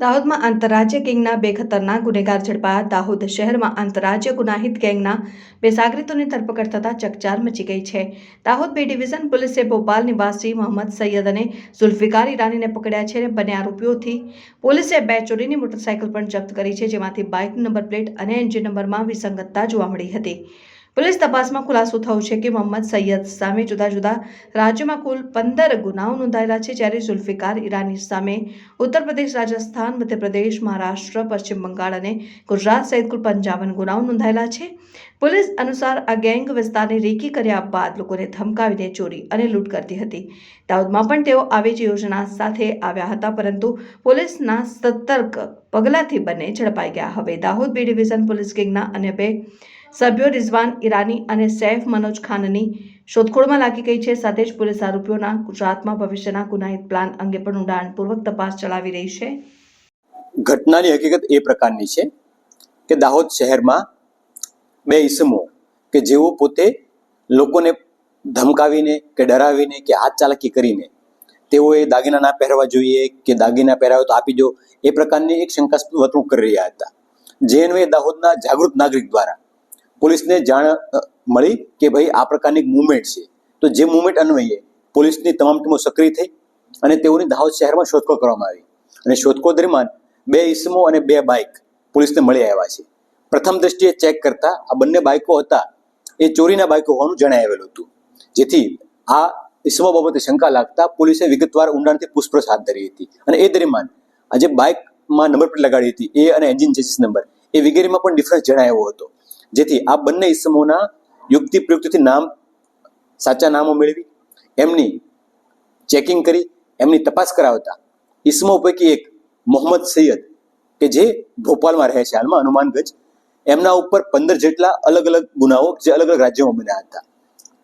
દાહોદમાં આંતરરાજ્ય ગેંગના બે ખતરનાક ગુનેગાર ઝડપાયા. દાહોદ શહેરમાં આંતરરાજ્ય ગુનાહિત ગેંગના બે સાગરીતોની ધરપકડ થતાં ચકચાર મચી ગઈ છે. દાહોદ બે ડિવિઝન પોલીસે ભોપાલ નિવાસી મોહમ્મદ સૈયદ અને ઝુલ્ફિકાર ઈરાનીને પકડ્યા છે અને બંને આરોપીઓથી પોલીસે બે ચોરીની મોટરસાયકલ પણ જપ્ત કરી છે, જેમાંથી બાઇક નંબર પ્લેટ અને એન્જિન નંબરમાં વિસંગતતા જોવા મળી હતી. પોલીસ તપાસમાં ખુલાસો થયો છે કે મોહમ્મદ સૈયદ સામે જુદા જુદા રાજ્યોમાં કુલ પંદર ગુનાઓ નોંધાયેલા છે, જ્યારે ઝુલ્ફિકાર ઈરાની સામે ઉત્તર પ્રદેશ, રાજસ્થાન, મધ્યપ્રદેશ, મહારાષ્ટ્ર, પશ્ચિમ બંગાળ અને ગુજરાત સહિત કુલ પંચાવન ગુનાઓ નોંધાયેલા છે. પોલીસ અનુસાર આ ગેંગ વિસ્તારને રેકી કર્યા બાદ લોકોને ધમકાવીને ચોરી અને લૂંટ કરતી હતી. દાઉદમાં પણ તેઓ આવી જ યોજના સાથે આવ્યા હતા, પરંતુ પોલીસના સતર્ક પગલાંથી બંને ઝડપાઈ ગયા. હવે દાહોદ બી ડિવિઝન પોલીસ ગેંગના અન્ય બે સભ્યો રિઝવાન ઈરાની અને સૈફ મનોજ ખાનની શોધખોળમાં લાગી ગઈ છે. સાથે જ પોલીસ આરોપીઓના ગુજરાતમાં ભવિષ્યના ગુનાહિત પ્લાન અંગે પણ ઊંડાણપૂર્વક તપાસ ચલાવી રહી છે. ઘટનાની હકીકત એ પ્રકારની છે કે દાહોદ શહેરમાં બે ઈસમો કે જેઓ પોતે લોકોને ધમકાવીને કે ડરાવીને કે હાથ ચાલાકી કરીને તેઓએ દાગીના ના પહેરવા જોઈએ કે દાગીના પહેરાવે તો આપી દો એ પ્રકારની એક શંકાસ્પદ વર્તણૂક કરી રહ્યા હતા. જે અન્વયે દાહોદના જાગૃત નાગરિક દ્વારા પોલીસને જાણ મળી કે ભાઈ આ પ્રકારની મુવમેન્ટ છે. તો જે મુવમેન્ટ અન્વયે પોલીસની તમામ ટીમો સક્રિય થઈ અને તેઓની દાહોદ શહેરમાં શોધખોળ કરવામાં આવી. અને શોધખોળ દરમિયાન બે ઈસમો અને બે બાઇક પોલીસને મળી આવ્યા છે. પ્રથમ દ્રષ્ટિએ ચેક કરતા આ બંને બાઇકો હતા એ ચોરીના બાઇકો હોવાનું જણાવેલું હતું. જેથી આ ઈસમો બાબતે શંકા લાગતા પોલીસે વિગતવાર ઊંડાણથી પૂછપરછ હાથ ધરી હતી. અને એ દરમિયાન આ જે બાઇકમાં નંબર પ્લેટ લગાડી હતી, એ અને એન્જિન ચેસિસ નંબર, એ વગેરેમાં પણ ડિફરન્સ જણાયો હતો. જેથી આ બંને ઈસમોના યુક્તિ પ્રયુક્તિથી નામ, સાચા નામો મેળવી, એમની ચેકિંગ કરી, એમની તપાસ કરાવતા. ઈસમો પૈકી એક મોહમ્મદ સૈયદ, કે જે ભોપાલમાં રહે છે. હાલમાં હનુમાનગંજ એમના ઉપર પંદર જેટલા અલગ અલગ ગુનાઓ જે અલગ અલગ રાજ્યોમાં બન્યા હતા.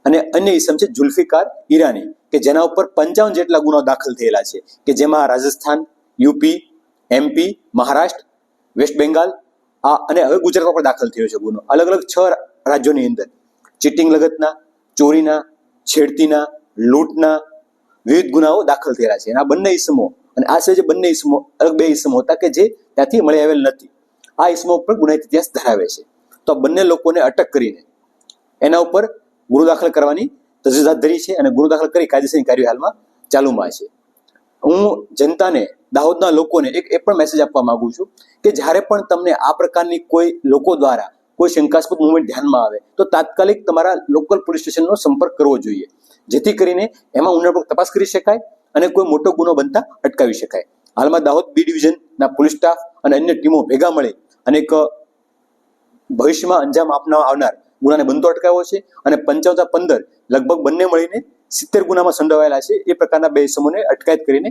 અને અન્ય ઈસમ છે જુલ્ફિકાર ઈરાની, કે જેના ઉપર પંચાવન જેટલા ગુનાઓ દાખલ થયેલા છે, કે જેમાં Rajasthan, UP, MP, Maharashtra, West Bengal આ અને હવે ગુજરાતમાં પણ દાખલ થયો છે ગુનો. અલગ અલગ છ રાજ્યોની અંદર. ચીટિંગ લગતના, ચોરીના, છેડતીના, લૂંટના વિવિધ ગુનાઓ દાખલ થયેલા છે. અને આ બંને ઈસમો અને આ સિવાય જે બંને ઈસમો અલગ બે ઈસમો હતા કે જે ત્યાંથી મળી આવેલ નથી. આ ઈસમો ઉપર ગુનાહિત ઇતિહાસ ધરાવે છે. તો આ બંને લોકોને અટક કરીને એના ઉપર ગુનો દાખલ કરવાની તજવીજ હાથ ધરી છે અને ગુનો દાખલ કરી કાયદેસરની કાર્ય હાલમાં ચાલુમાં છે. હું જનતાને દાહોદના લોકોને એક એ પણ મેસેજ આપવા માંગુ છું કે જ્યારે પણ તમને આ પ્રકારની કોઈ લોકો દ્વારા કોઈ શંકાસ્પદ મુવમેન્ટ ધ્યાનમાં આવે, તો તાત્કાલિક તમારા લોકલ પોલીસ સ્ટેશનનો સંપર્ક કરવો જોઈએ. જેથી કરીને એમાં ઊંડાણપૂર્વક તપાસ કરી શકાય અને કોઈ મોટો ગુનો બનતા અટકાવી શકાય. હાલમાં દાહોદ બી ડિવિઝનના પોલીસ સ્ટાફ અને અન્ય ટીમો ભેગા મળી અને એક ભવિષ્યમાં અંજામ આપનાર, આવનાર ગુનાને બનતો અટકાવ્યો છે અને પંચાવતા પંદર લગભગ બંને મળીને સિત્તેર ગુનામાં સંડોવાયેલા છે. એ પ્રકારના બે સમૂહને અટકાયત કરીને